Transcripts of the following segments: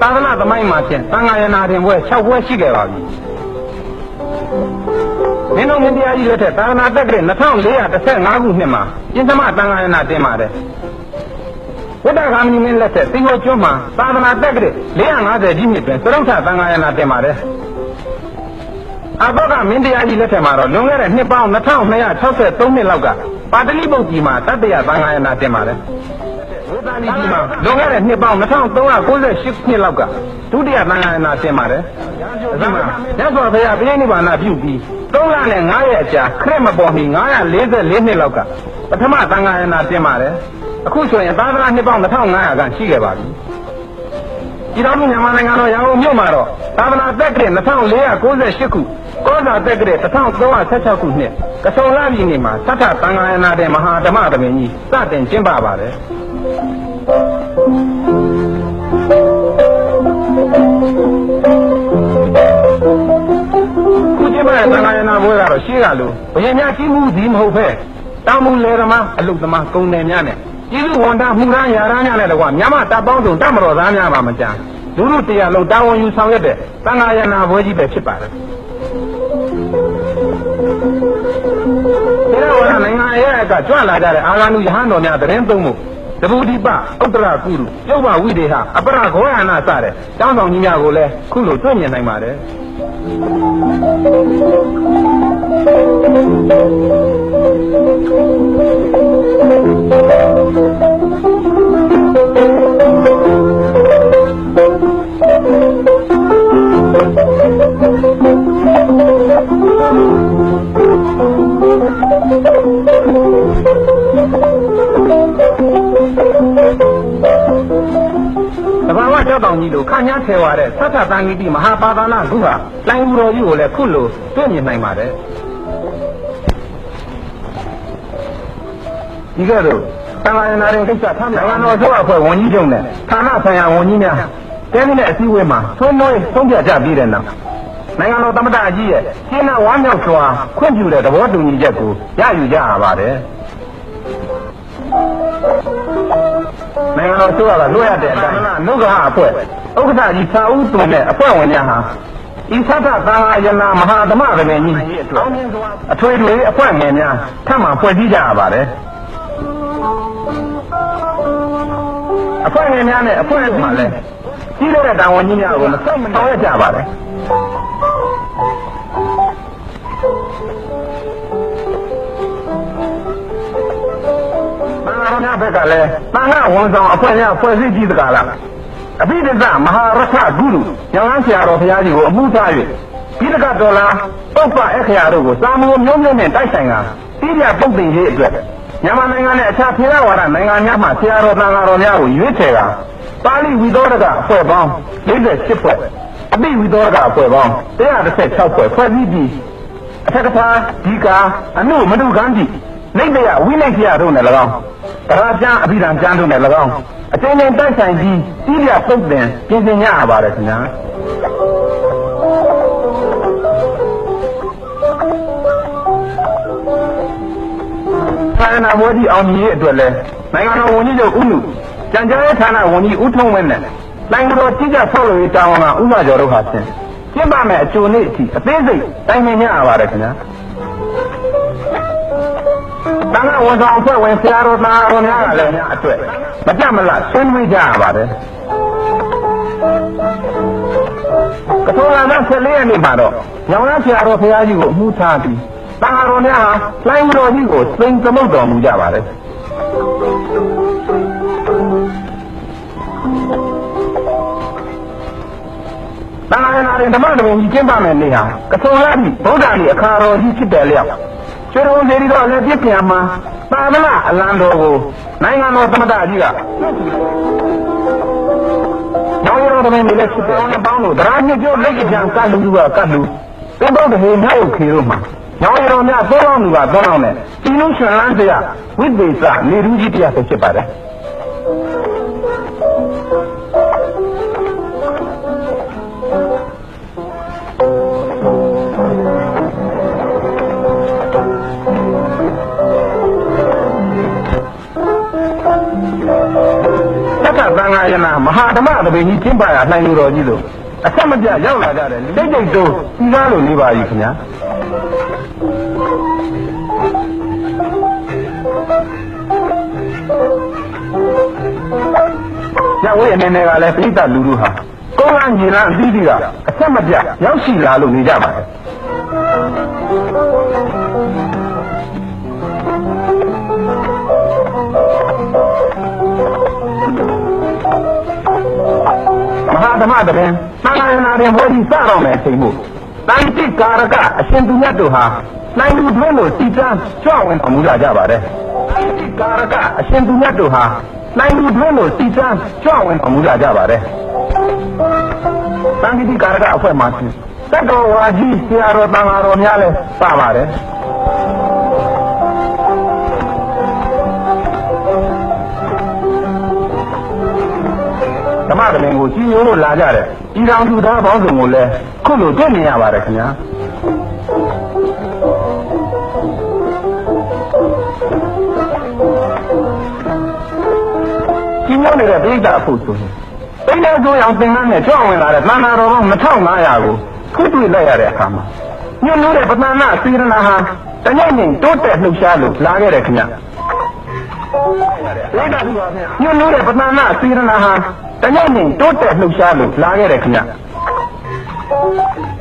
သာသနာသမိုင်းမှာဖြင့်သံဃာယနာတင်ပွဲ6ပွဲရှိခဲ့ပါပြီမင်းတို့မင်းတရားကြီးလက်ထက်သာသနာတက္ကရာ2415ခုနှစ်မှာကျင်းသမသံဃာယနာတင်ပါတယ်ဝိတ္တဂါမဏိမင်းလက်ထက်သင်္ဘောကျွန်းမှာသာသနာတက္ကရာ450ကြီးနှစ်တွင်သရုပ်ထသံဃာယနာတင်ပါတယ်အဘောကမင်းတရားကြီးလက်ထက်မှာတော့လွန်ခဲ့တဲ့နှစ်ပေါင်း2263နှစ်လောက်ကပါတလိပုတ်ကြီးမှာတတ္တယသံဃာယနာတင်ပါတယ် ဝိသလီကြီးမှာလွန်ခဲ့တဲ့နှစ်ပေါင်း2398နှစ်လောက်ကဒုတိယသံဃာယနာတင်ပါတယ်ဒီမှာရသော်ဘုရားပြိဋိဘာနာပြုပြီး3လနဲ့9ရက်အကြာခရစ်မပေါ်မီ944နှစ်လောက်ကပထမသံဃာယနာတင်ပါတယ်အခုဆိုရင်သာသနာနှစ်ပေါင်း2500ခန့်ရှိခဲ့ပါပြီပြည်တော်မြန်မာနိုင်ငံတော်ရန်ကုန်မြို့မှာတော့သာသနာတက္ကရာ2498ခု ကောဇာတက္ကရာ1316ခုနှစ်ကဆုံလပြည်နေမှာသတ္ထသံဃာယနာတဲ့မဟာဓမ္မသမင်ကြီးစတင်ကျင်းပပါတယ်ခုကျင်းပတဲ့သံဃာယနာဘွဲကတော့ရှေးကလို့ဘယင်များကြီးမှုစီမဟုတ်ပဲတောင်မူလေသမားအလုသမားကုံတယ်များနဲ့ကျေးဇူးဝန်တာမှုရန်ရာရန်များနဲ့တကွာမြမတပ်ပေါင်းစုံတတ်မတော်သားများပါမကြမ်းလူလူတရားလုံးတာဝန်ယူဆောင်ရွက်တဲ့သံဃာယနာဘွဲကြီးပဲဖြစ်ပါတယ် ဒီတော့နိုင်ငံရဲ့ကကြွလာကြတဲ့အာဂန္ဓုယဟန်တော်များတရင်သုံးမှုတဘူတိပဥတ္တရကုရုကျုပ်ဘဝိဒေဟအပရဂောယနာစတဲ့တောင်းဆောင်ကြီးများကိုလည်းခုလိုတွေ့မြင်နိုင်ပါတယ် တဘာဝကြောက်တောင်ကြီးလိုခန့်ညားထဲဝါတဲ့သတ္တတန်ဂိတိမဟာပါဒနာဂုဟာလိုင်ဦးတော်ကြီးကိုလည်းခုလိုတွေ့မြင်နိုင်ပါတယ်ဒီကဲတော့သံဃာယနာရင်ကိစ္စထားနိုင်ငံတော်ဆိုအဖွဲ့ဝန်ကြီးချုပ်နဲ့ဌာနဆိုင်ရာဝန်ကြီးများတင်းတဲ့အစည်းအဝေးမှာသွင်းမွေးဆုံးဖြတ်ကြပြီးတဲ့နောက်နိုင်ငံတော်သမ္မတအကြီးရဲ့ရှင်းနာဝမ်းမြောက်စွာခွင့်ပြုတဲ့သဘောတူညီချက်ကိုရယူကြရပါတယ် နိုင်ငံတော်ဆိုရတာလွှဲရတဲ့အတိုင်းနုက္ခအဖွဲ့ဥက္ကဋ္ဌကြီးသာဦးသွင်းတဲ့အဖွဲ့ဝင်များဟာဤသတ္တသံဃာယနာမဟာဓမ္မဗမေကြီးအတွက်အထွေထွေအဖွဲ့ငယ်များထပ်မံဖွဲ့စည်းကြရပါတယ်အဖွဲ့ငယ်များနဲ့အဖွဲ့အစည်းမှာလည်းကြီးတဲ့တာဝန်ကြီးများကိုမဆက်မဆောင်ရကြပါနဲ့။ဘာ သာများဘက်ကလည်းတန်ခါဝန်ဆောင်အဖွဲ့များဖွဲ့စည်းကြည့်တကားလား။အဘိဓိသမဟာရထဂုရုညောင်းဆရာတော်ဘုရားကြီးကိုအမှုထား၍ပိဋကဒေါ်လာပုပ္ပအခရာတို့ကိုစာမုံမျိုးမျိုးနဲ့တိုက်ဆိုင်ကတိရပုတ်တင်ရေးအတွက်မြန်မာနိုင်ငံနဲ့အခြားဖေရဝါဒနိုင်ငံများမှဆရာတော်တန်ဃာတော်များကိုရွေးချယ်ကပါဠိဝိသောရကအဖွဲ့ပေါင်း48ဖွဲ့အပိဝိသောရကအဖွဲ့ပေါင်း116ဖွဲ့ဖွဲ့စည်းပြီးအထက်ကထာဒီကာအနုမနုကန်းကြီးနိဗ္ဗယဝိနိတ်ဖျာတို့နဲ့၎င်း တရားကျမ်းအဘိဓမ္မာကျမ်းတို့နဲ့၎င်းအချိန်ချင်းတိုက်ဆိုင်ပြီးတိရပုတ်တင်ပြင်ဆင်ကြရပါတယ်ခင်ဗျာဌာနဘွဲကြီးအောင်မြင်ရေးအတွက်လဲနိုင်ငံတော်ဝန်ကြီးချုပ်ဦးနုကြံကြားရေးဌာနဝန်ကြီးဦးထုံးဝင်းနဲ့နိုင်ငံတော်ကြီးကြပ်ဆောက်လုပ်ရေးတာဝန်ကဥမကျော်တို့ဟာဖြင့်ကျင်းပမဲ့အကျိုးနေ့အထိအသေးစိတ်တိုင်ပင်ကြရပါတယ်ခင်ဗျာ တန်ခါဝန်ဆောင်အဖွဲ့ဝင်ဆရာတော်သားတော်များကလည်းအတွက်မကြမလဆွေးနွေးကြရပါတယ်ကထောလာမ14ရက်နေ့မှာတော့ညောင်ရဆရာတော်ဘုရားကြီးကိုအမှုထားပြီးတန်ခါတော်များဟာလိုင်းတော်ကြီးကိုစိန်သမုတ်တော်မူကြပါတယ်တန်ခါရနာရင်ဓမ္မတော်ကြီးကျင်းပမယ်နေ့ဟာကထောလာပြီဗုဒ္ဓကြီးအခါတော်ကြီးဖြစ်တယ်လျောက် ကျွေးတော်စေရီတော်လည်းပြည့်ပြန်မှာသာမဏအလံတော်ကိုနိုင်ငံတော်သမ္မတကြီးကနောင်ရတော်မင်းလည်းဖြစ်တယ်။ပေါင်းလို့ဒရာညကျော်လက်ကြံကလူလူကကလူသင်္ဘောတဟေမြောက်ခေတို့မှာနောင်ရတော်များသုံးအောင်လူကသုံးအောင်နဲ့ဒီလိုရှင်လန်းတရားဝိသေသနေရူးကြီးတရားဆိုဖြစ်ပါတယ်။ တက္ကသံဃာယနာမဟာဓမ္မသဘင်ကြီးကျင်းပရာလှိုင်လူတော်ကြီးလို့အဆက်မပြတ်ရောက်လာကြတယ်တိတ်တိတ်တိုးဤကားလို့နေပါပြီခင်ဗျာညဝေးအနေနဲ့ကလည်းပြိတ္တလူလူဟာကိုယ်ကညီလားအသီးသီးကအဆက်မပြတ်ရောက်ရှိလာလို့နေကြပါတယ် ဟာဓမ္မတပင်သံဃာယနာရင်ဘောဓိစတော့မယ်အချိန်မို့တန်တိကာရကအရှင်သူမြတ်တို့ဟာနိုင်လူတွင်းလို့တည်တံ့ကြွဝင်တော်မူလာကြပါတယ်တန်တိကာရကအရှင်သူမြတ်တို့ဟာနိုင်လူတွင်းလို့တည်တံ့ကြွဝင်တော်မူလာကြပါတယ်တန်တိကာရကအဖွဲ့မှာရှိတတ်တော်ဝါကြီးဆရာတော်တန်ဃာတော်များလဲစပါတယ် ဓမ္မတမင်ကိုကြီးညိုလို့လာကြတယ်ဤတော်သူသားပေါင်းစုံကိုလည်းခုလိုတွေ့နေရပါတယ်ခင်ဗျာကြီးညိုနေတဲ့ပိဋကအဖို့ဆိုရင်ပိဋကဆိုအောင်သင်္ကန်းနဲ့ကြောက်ဝင်လာတဲ့တဏှာတော်ပေါင်း2500ကိုခုတွေ့လိုက်ရတဲ့အခါမှာညွှန်လို့တဲ့ပဏာနာစေရနာဟာတညိမ့်နေတိုးတက်လှုပ်ရှားလို့လာခဲ့တယ်ခင်ဗျာပိဋကဆိုပါဗျာညွှန်လို့တဲ့ပဏာနာစေရနာဟာ တညိမ့်နေတိုးတက်လှုပ်ရှားလို့လာခဲ့တယ်ခင်ဗျာ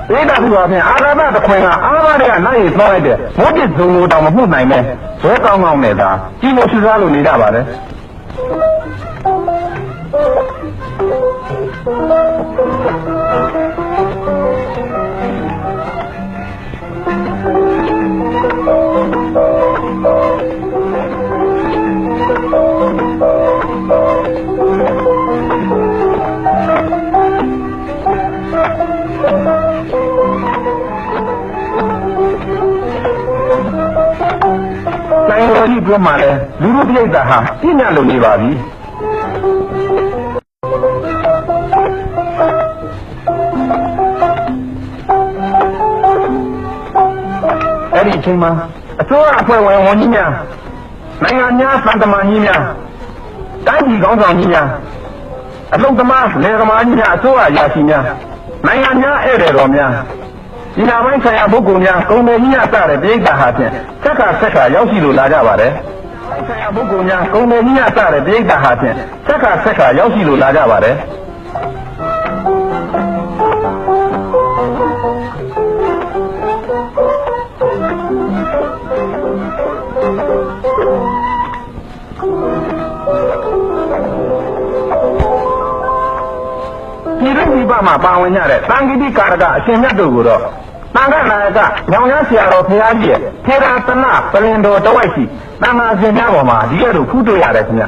ပိဋကဆိုပါဗျာအာရမတခွင်ကအာရမတွေကနိုင်ရသွားလိုက်တဲ့မောပြစ်ဇုံလိုတောင်မမှုနိုင်ပဲဇွဲကောင်းကောင်းနဲ့သာကြီးလို့ဆူစားလို့နေကြပါလေ နိုင်တော်ကြီးပြောမှလဲလူလူပြိတ္တာဟာပြည့်ညတ်လို့နေပါပြီအဲ့ဒီအချိန်မှာအစိုးရအဖွဲ့ဝင်ဝန်ကြီးများနိုင်ငံများသံတမန်ကြီးများတိုင်းပြည်ကောင်းဆောင်ကြီးများအလုံသမားလေသမားကြီးများအစိုးရရာရှိများ နိုင်ငံများဧည့်သည်တော်များဒီနာပိုင်းဆိုင်ရာပုဂ္ဂိုလ်များကုန်တယ်ကြီးများစတဲ့ပြည်တာဟာဖြင့်ဆက်ခါဆက်ခါရောက်ရှိလို့လာကြပါတယ်။ဆိုင်ရာပုဂ္ဂိုလ်များကုန်တယ်ကြီးများစတဲ့ပြည်တာဟာဖြင့်ဆက်ခါဆက်ခါရောက်ရှိလို့လာကြပါတယ်။ ပြည်တွင်းပြည်ပမှာပါဝင်ကြတဲ့တန်ဂိတိကာရကအရှင်မြတ်တို့ကိုတော့တန်ခါနာယကညောင်ရဆရာတော်ဘုရားကြီးရဲ့ထေရတနပလင်တော်တဝိုက်ရှိတန်ခါရှင်များပေါ်မှာဒီကဲ့သို့ဖူးတွေ့ရတယ်ခင်ဗျ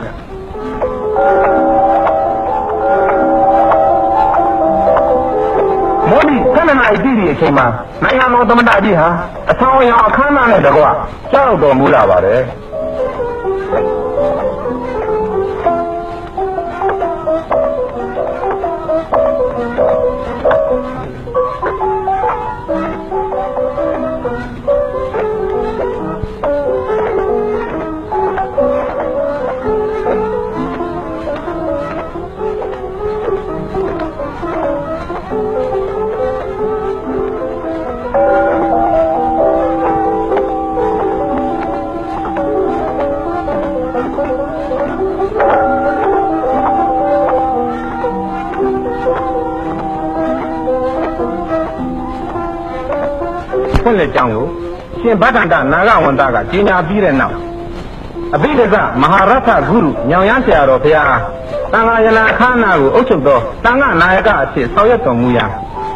မောဒီဆန္ဒနာအကြည့်ဒီအချိန်မှာနိုင်ငံတော်သမ္မတကြီးဟာအဆောင်အယောင်အခမ်းအနားနဲ့တကွကြောက်တော်မူလာပါတယ် င့်လက်ကြောင်းကိုရှင်ဗဒ္ဒန္တနာဂဝန္တကကြီးညာပြီးတဲ့နောက်အဘိဓကမဟာရထဂုရုညောင်ရမ်းဆရာတော်ဘုရားတန်ခါယနာအခမ်းအနားကိုအုပ်ချုပ်သောတန်ခါနာယကအဖြစ်ဆောင်ရွက်တော်မူရာ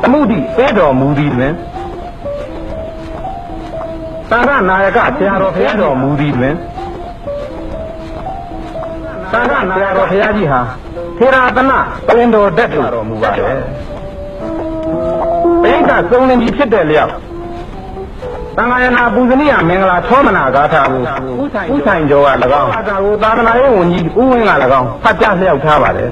သမှုတိပေးတော်မူသည်တွင်တန်ခါနာယကဆရာတော်ဘုရားတော်မူသည်တွင်တန်ခါနာယတော်ဘုရားကြီးဟာထေရတနပရင်တော်တက်တော်မူပါတယ်ပိဋကသုံးလင်းကြီးဖြစ်တဲ့လျောက် သံဃာယနာပူဇနိယမင်္ဂလာသောမနာဂါထာကိုဥဆိုင်ကျော်က၎င်းသာကိုသာသနာရေးဝန်ကြီးဦးဝင်းက၎င်းဖတ်ကြားလျှောက်ထားပါတယ်